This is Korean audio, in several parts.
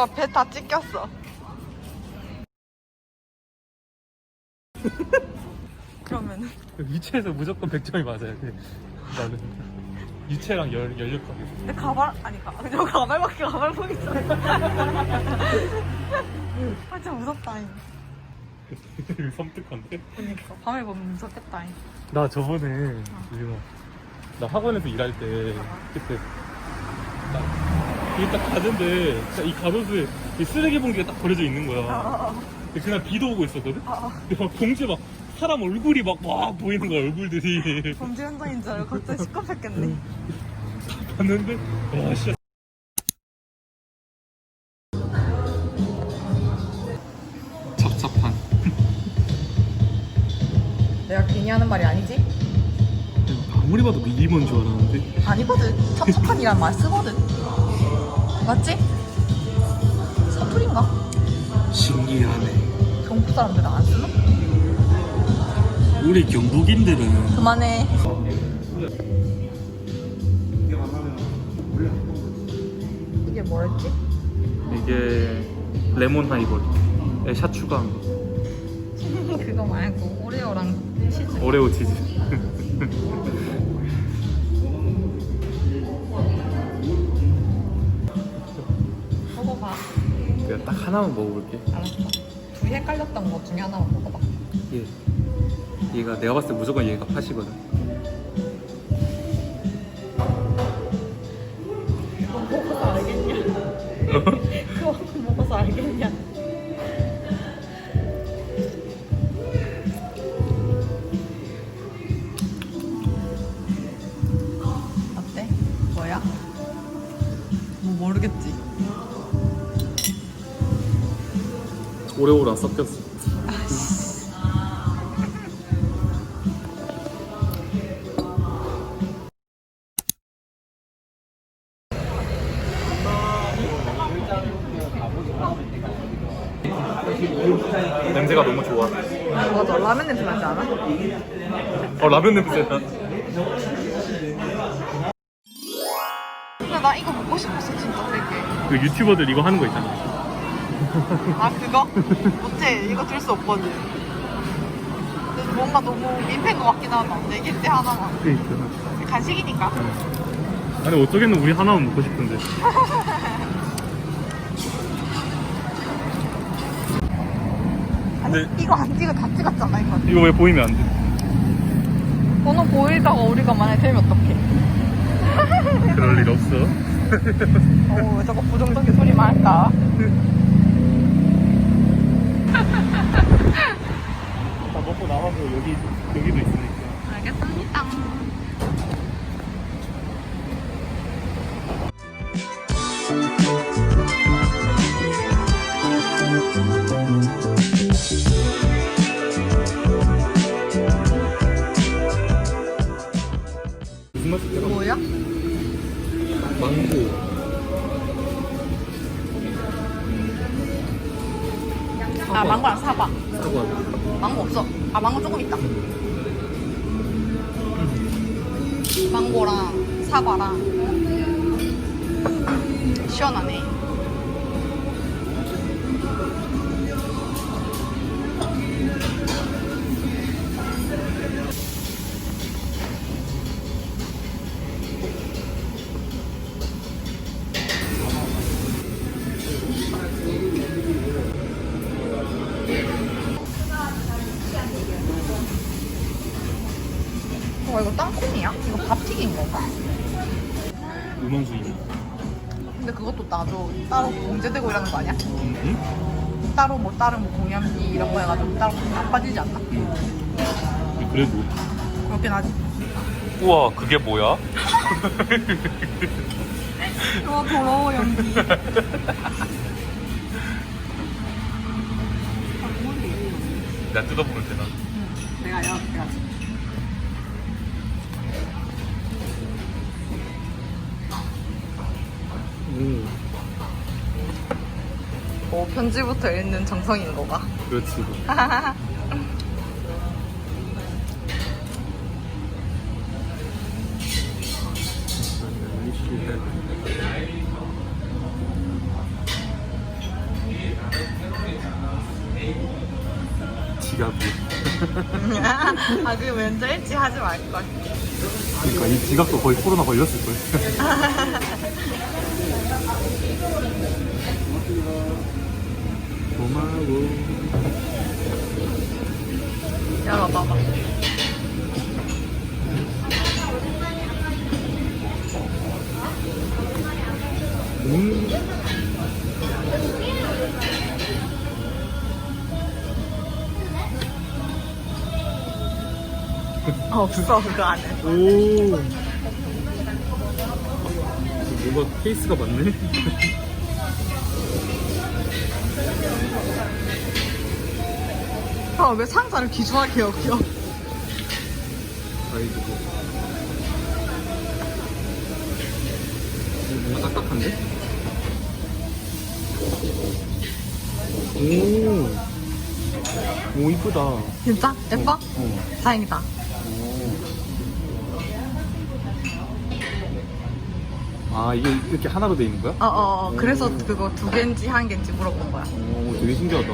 형, 배다 찢겼어. 그러면은. 유체에서 무조건 100점이 맞아야 돼. 나는. 유체랑 열, 연력하게. 내 가발, 아니, 가, 저 가발밖에 가발 보이잖아. 아, 진짜 무섭다잉. 섬뜩한데? 그니까. 밤에 보면 무섭겠다 잉. 나 저번에, 유진아. 나 학원에서 일할 때, 그때. 나, 여기 딱 가는데, 이 가로수에 이 쓰레기 봉지가 딱 버려져 있는 거야. 어, 근데 그날 비도 오고 있었거든? 어, 어. 근데 막 봉지에 막 사람 얼굴이 막, 막 보이는 거야, 얼굴들이. 범죄 현장인 줄 알고 갑자기 시끄럽겠네. 봤는데, 와, 씨. 찹찹한. 내가 괜히 하는 말이 아니지? 아무리 봐도 미니먼 줄 알았는데. 아니거든. 섭섭한이란 말 쓰거든. 맞지? 사투리인가? 신기하네. 경북 사람들은 안 쓰나? 우리 경북인들은 그만해. 이게 뭐랬지? 이게 레몬 하이볼에 샷 추가한 거. 그거 말고 오레오랑 치즈. 오레오 치즈. 그냥 딱 하나만 먹어볼게. 알았어. 둘이 헷갈렸던 것 중에 하나만 먹어봐. 얘. 얘가 내가 봤을 때 무조건 얘가 팥이거든. 오레오랑 섞였어. 냄새가 너무 좋아. 맞아. 라면 냄새 나지 않아? 어 라면 냄새 나. 근데 나 이거 먹고 싶었어 진짜 되게. 그 유튜버들 이거 하는 거 있잖아. 아 그거? 못해 이거 들 수 없거든 그래서 뭔가 너무 민폐인 것 같긴 하다 네 개째 하나만 그러니까. 간식이니까 아니 어쩌겠는 우리 하나만 먹고 싶은데. 아니 근데- 이거 안 찍어 다 찍었잖아 이거 이거 왜 보이면 안 돼? 번호 보이다가 우리가 만약에 되면 어떡해 그럴 일 없어. 어우 저거 부정적인 소리만 할까 아 망고랑 사과 사과. 망고 없어. 아 망고 조금 있다. 망고랑 사과랑. 시원하네 와 어, 이거 땅콩이야? 이거 밥 튀긴 건가? 우먼수이. 근데 그것도 나도 따로 공제되고 이러는 거 아니야? 응? 따로 뭐 다른 뭐 공연비 이런 거 해가지고 따로 안 빠지지 않나? 응. 그래도. 그렇긴 하지 우와 그게 뭐야? 와 더러워 연기 내가 뜯어보면 되나? 내가 이렇게 음. 오 편지부터 읽는 정성인 거가 그렇지. 지갑이. 아, 그 먼저 일찍 하지 말걸. 그러니까 이 지갑도 거의 코로나 걸렸을걸. 고마 워. 열어 봐봐. 음. 없어, 그거 안에. 오. 뭔가 케이스가 많네. 아, 왜 상자를 귀중하게 여겨? 아이고. 뭔가 딱딱한데? 오. 오, 이쁘다. 진짜? 예뻐? 어. 다행이다. 아, 이게 이렇게 하나로 돼 있는 거야? 어, 어, 어. 그래서 그거 두 개인지 한 개인지 물어본 거야. 오, 되게 신기하다.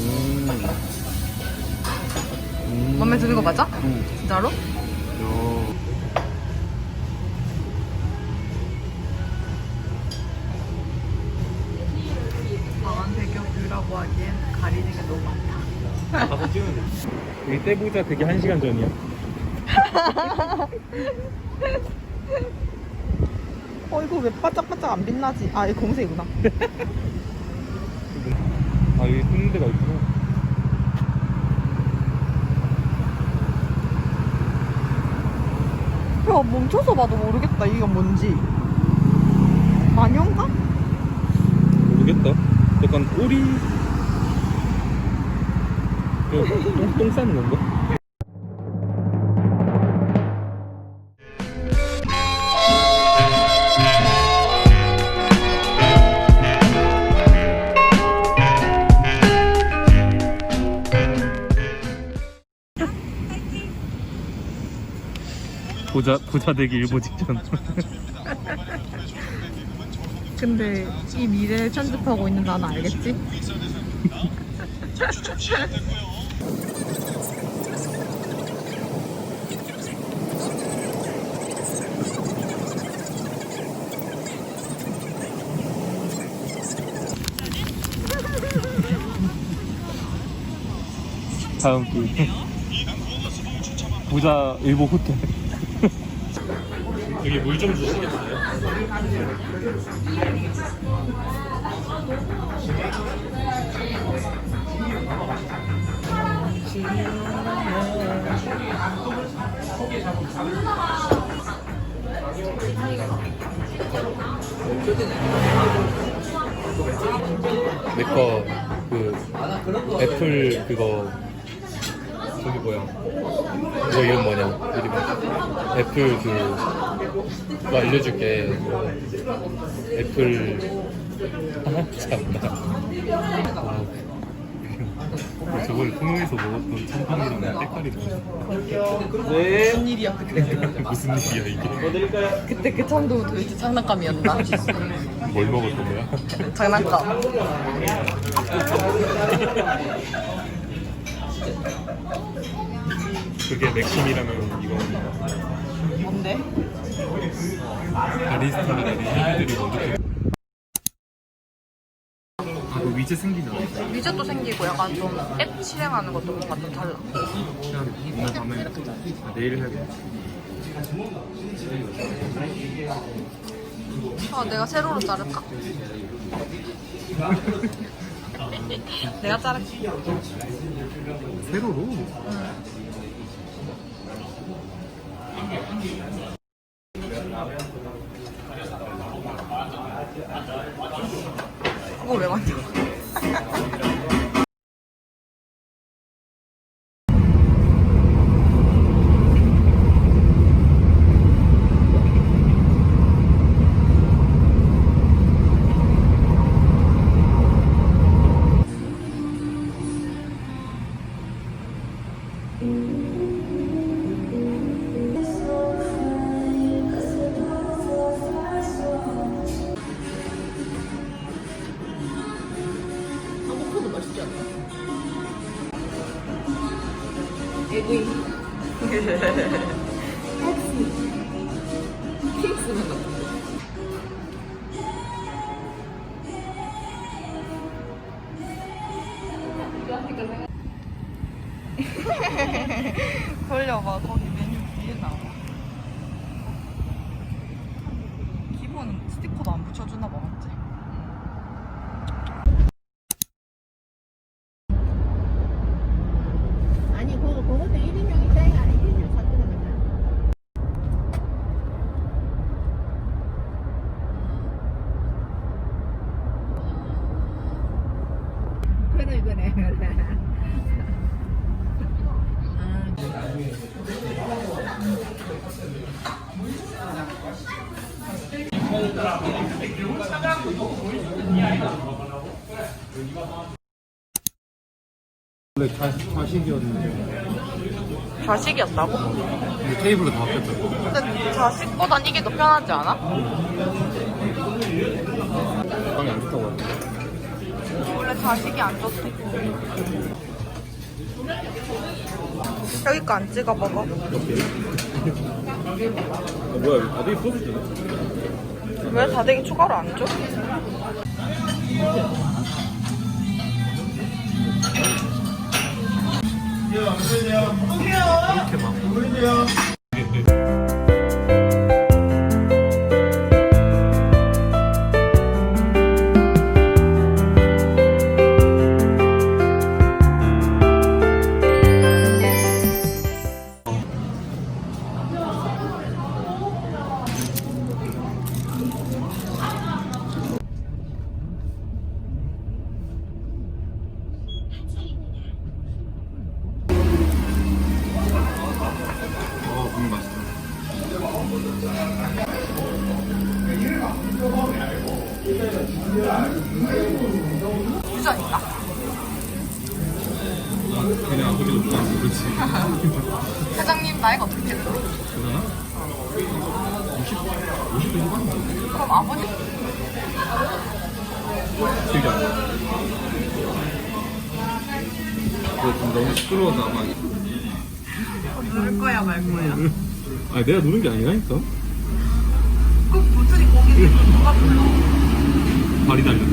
음. 음. 마음에 드는 거 맞아? 응. 진짜로? 야. 방안 배경 뷰라고 하기엔 가리는 게 너무 많다. 가서 찍으면 돼. 여기 떼보자 되게 한 시간 전이야. 어, 이거 왜 바짝바짝 안 빛나지? 아, 이거 검색이구나. 아, 여기 숨는 데가 있구나. 야, 멈춰서 봐도 모르겠다. 이게 뭔지. 마녀인가? 모르겠다. 약간 꼬리. 이거 똥, 똥 싸는 건가? 부자 부자 되기 일보 직전. 근데 이 미래 편집하고 있는 나는 알겠지? 다음 길 부자 일보 호텔 여기 물 좀 주시겠어요? 내거 그 애플 그거 저기 뭐야 너 이름 뭐냐 이름 애플 그 그거 알려줄게 애플 아 참나 아, 그- 저번에 통영에서 먹었던 뭐야 네. 무슨 일이야, 그때. 무슨 일이야 이게 그때 그 참도 도대체 장난감이었나? 뭘 먹었던 거야? 장난감. 그게 맥심이라는 이거 뭔데? 바리스타들이 애들이 먼저 아그 위즈 생기잖아 위젯도 생기고 약간 좀 앱 실행하는 것도 뭔가 좀 달라. 오늘 밤에 아, 내일 해야겠다 아, 내가 세로로 자를까? 내가 자를게. 세로로? 그거 왜 만져? 같은데. 돌려봐 거기 메뉴 뒤에 나와 기본 스티커도 안 붙여주나 봐 맞지? 아니, 그거, 그것도 1인용 있다가 1인용 사주는 거잖아. 그래, 그래, 그래. 아, 원래 자, 자식이었는데 자식이었다고? 근데 테이블로 다 바뀌었잖아 근데 자식보단 이게 더 편하지 않아? 빵이 안 좋다고 하던데 원래 자식이 안 좋대 여기 거안 찍어 먹어 아, 뭐야 이거 다들 소스 주네? 왜 다대기 추가로 안 줘? 이렇게 막 어, 음, 맛있다. 유전인가? 그냥 아버지도 좋아하고 그렇지. 사장님 나이가 어떻게? 그러나? 50? 50대 후반? 그럼 아버님 되게 안 나. 좀 너무 시끄러워서 아마. 놀 거야 말 거야? 아니, 내가 노는 게 아니라니까? 꼭 불틀이 거기 누가 불러? 발이 달렸다.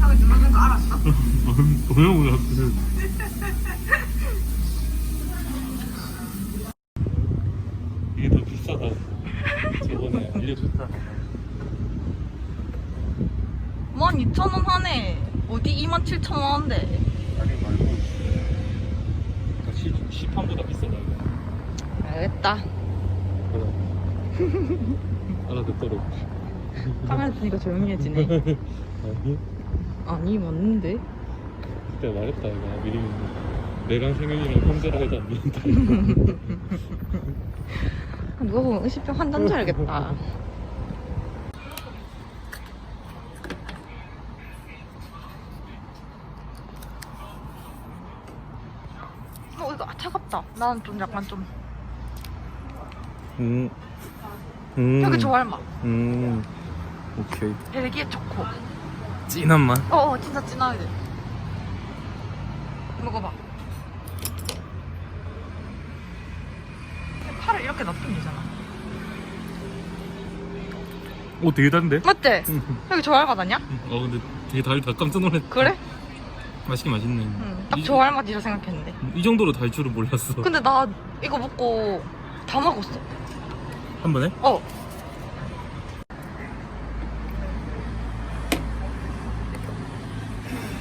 자기 누르는 거 알았어? 동영 몰랐거든. 이게 더 비싸다. 저번에 알려줬잖아. 12,000원 하네 어디 27,000원인데 아니 말고. 그러니까 시, 시판보다 비싸다. 이거. 알겠다. 알아듣도록. 카메라 뜨니까 조용해지네 아니, 아니 맞는데 그때 말했다, 이거. 미리 내랑 생일이랑 형제라 해도 안 된다. 누가 보면 의식병 환자인 줄 알겠다 어 이거 아, 차갑다 나는 좀 약간 좀 음. 음. 여기 좋아할 맛 음. 오케이. 벨기에 초코 진한 맛. 어, 어 진짜 진하게 돼 먹어봐 팔을 이렇게 놔두면 되잖아 오, 되게 단데? 맞지? 여기 좋아할 맛 아니야? 어, 근데 되게 달다. 깜짝 놀랐다. 그래? 맛있긴 맛있네. 응, 딱 이- 좋아할 맛이라 생각했는데 이 정도로 달 줄은 몰랐어. 근데 나 이거 먹고 다 먹었어 한 번에? 어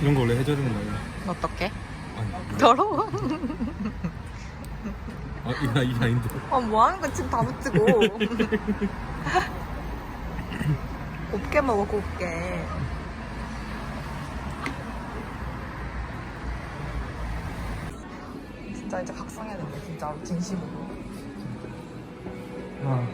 이런 거 원래 해줘야 되는 거 아니야? 어떡해? 아니. 더러워 아, 이거, 이거 아닌데. 아 뭐 하는 거야 지금 다 붙이고 곱게 먹어 곱게 진짜 이제 각성해야 된다 진짜로 진심으로 아.